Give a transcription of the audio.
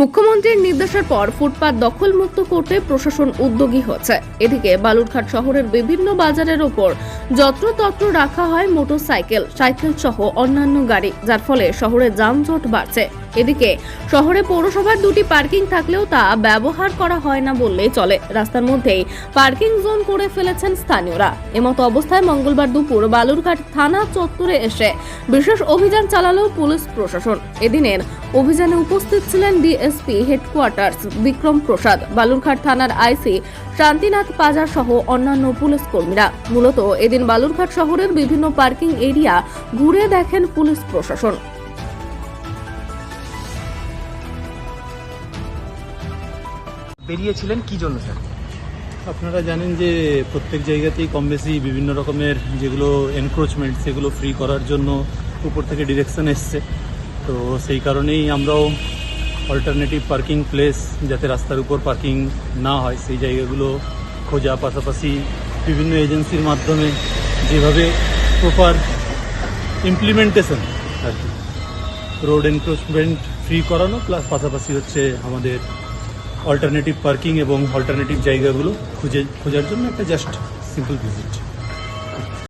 মুখ্যমন্ত্রীর নির্দেশের পর ফুটপাত দখলমুক্ত করতে প্রশাসন উদ্যোগী হচ্ছে। এদিকে বালুরঘাট শহরের বিভিন্ন বাজারের ওপর যত্রতত্র রাখা হয় মোটরসাইকেল, সাইকেল সহ অন্যান্য গাড়ি, যার ফলে শহরে যানজট বাড়ছে। এদিকে শহরে পৌরসভার দুটি পার্কিং থাকলেও তা ব্যবহার করা হয় না বললেই চলে। রাস্তার মধ্যেই পার্কিং জোন করে ফেলেছেন স্থানীয়রা। এমতো অবস্থায় মঙ্গলবার দুপুর বালুরঘাট থানা চত্বরে এসে বিশেষ অভিযান চালালো পুলিশ প্রশাসন। এদিনের অভিযানে উপস্থিত ছিলেন ডিএসপি হেডকোয়ার্টার্স বিক্রম প্রসাদ বালুরঘাট থানার আইসি শান্তিনাথ পাজা সহ অন্যান্য পুলিশ কর্মীরা। মূলত এদিন বালুরঘাট শহরের বিভিন্ন পার্কিং এরিয়া ঘুরে দেখেন পুলিশ প্রশাসন। বেরিয়েছিলেন কি জন্য স্যার? আপনারা জানেন যে প্রত্যেক জায়গাতেই কম বেশি বিভিন্ন রকমের যেগুলো এনক্রোচমেন্ট সেগুলো ফ্রি করার জন্য উপর থেকে ডিরেকশন এসছে। তো সেই কারণেই আমরাও অল্টারনেটিভ পার্কিং প্লেস যাতে রাস্তার উপর পার্কিং না হয়, সেই জায়গাগুলো খোঁজা, পাশাপাশি বিভিন্ন এজেন্সির মাধ্যমে যেভাবে প্রপার ইমপ্লিমেন্টেশন আর কি রোড এনক্রোচমেন্ট ফ্রি করানো প্লাস পাশাপাশি হচ্ছে আমাদের অল্টারনেটিভ পার্কিং এবং অল্টারনেটিভ জায়গাগুলো খুঁজে, খোঁজার জন্য একটা জাস্ট সিম্পল ভিজিট